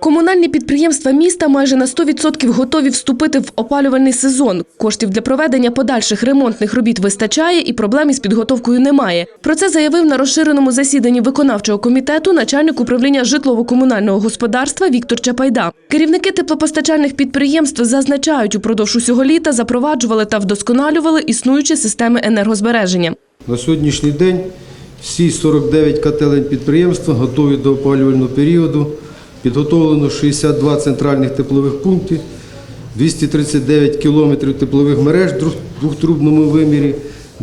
Комунальні підприємства міста майже на 100% готові вступити в опалювальний сезон. Коштів для проведення подальших ремонтних робіт вистачає і проблем із підготовкою немає. Про це заявив на розширеному засіданні виконавчого комітету начальник управління житлово-комунального господарства Віктор Чапайда. Керівники теплопостачальних підприємств зазначають, упродовж усього літа запроваджували та вдосконалювали існуючі системи енергозбереження. На сьогоднішній день всі 49 котелень підприємства готові до опалювального періоду. Підготовлено 62 центральних теплових пункти, 239 кілометрів теплових мереж в двохтрубному вимірі,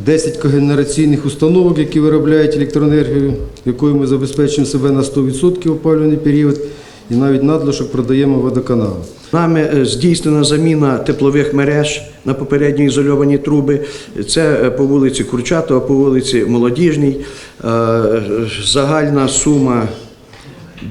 10 когенераційних установок, які виробляють електроенергію, якою ми забезпечуємо себе на 100% опалювальний період, і навіть надлишок продаємо водоканалу. Нами е, здійснена заміна теплових мереж на попередньо ізольовані труби. Це е, по вулиці Курчатова, по вулиці Молодіжній. Е, Загальна сума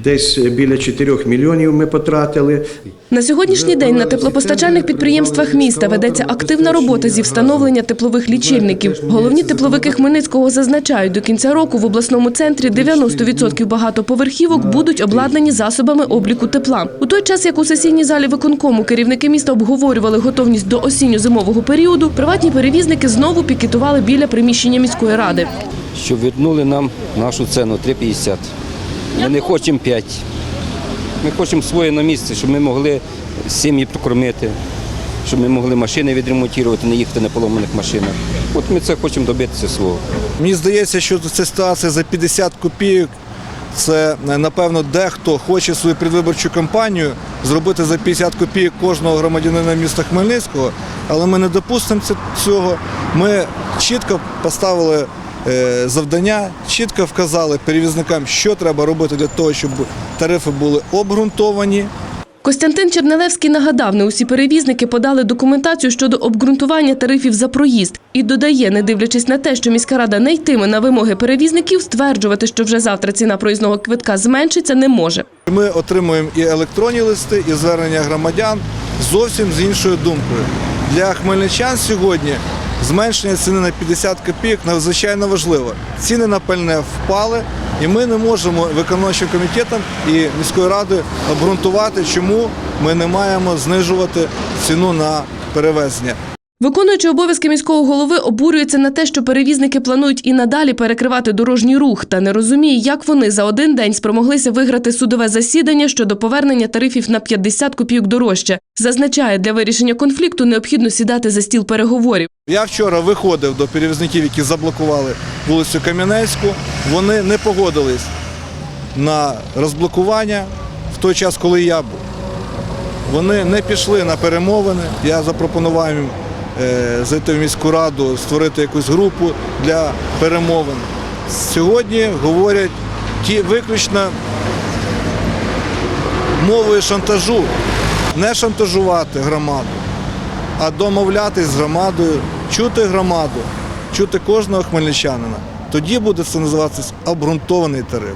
десь біля 4 мільйонів ми потратили. На сьогоднішній день на теплопостачальних підприємствах міста ведеться активна робота зі встановлення теплових лічильників. Головні тепловики Хмельницького зазначають, до кінця року в обласному центрі 90% багатоповерхівок будуть обладнані засобами обліку тепла. У той час, як у сесійній залі виконкому керівники міста обговорювали готовність до осінньо-зимового періоду, приватні перевізники знову пікетували біля приміщення міської ради. щоб вернули нам нашу ціну 3,50. Ми не хочемо 5. Ми хочемо своє на місці, щоб ми могли сім'ї прокормити, щоб ми могли машини відремонтувати, не їхати на поломаних машинах. От ми це хочемо добитися свого. Мені здається, що ця ситуація за 50 копійок. Це напевно дехто хоче свою предвиборчу кампанію зробити за 50 копійок кожного громадянина міста Хмельницького, але ми не допустимо цього. Ми чітко поставили е, завдання, чітко вказали перевізникам, що треба робити для того, щоб тарифи були обґрунтовані, Костянтин Чернелевський нагадав, не усі перевізники подали документацію щодо обґрунтування тарифів за проїзд і додає, не дивлячись на те, що міська рада не йтиме на вимоги перевізників, стверджувати, що вже завтра ціна проїзного квитка зменшиться, не може. Ми отримуємо і електронні листи, і звернення громадян зовсім з іншою думкою. Для хмельничан сьогодні зменшення ціни на 50 копійок надзвичайно важливо. Ціни на пальне впали, і ми не можемо виконавчим комітетом і міською радою обґрунтувати, чому ми не маємо знижувати ціну на перевезення. Виконуючи обов'язки міського голови, обурюється на те, що перевізники планують і надалі перекривати дорожній рух, та не розуміє, як вони за один день спромоглися виграти судове засідання щодо повернення тарифів на 50 копійок дорожче. Зазначає, для вирішення конфлікту необхідно сідати за стіл переговорів. Я вчора виходив до перевізників, які заблокували вулицю Кам'янецьку. Вони не погодились на розблокування в той час, коли я був. Вони не пішли на перемовини. Я запропонував їм зайти в міську раду, створити якусь групу для перемовин. Сьогодні говорять ті виключно мовою шантажу, не шантажувати громаду а домовлятись з громадою, чути громаду, чути кожного хмельничанина. Тоді буде це називатися обґрунтований тариф.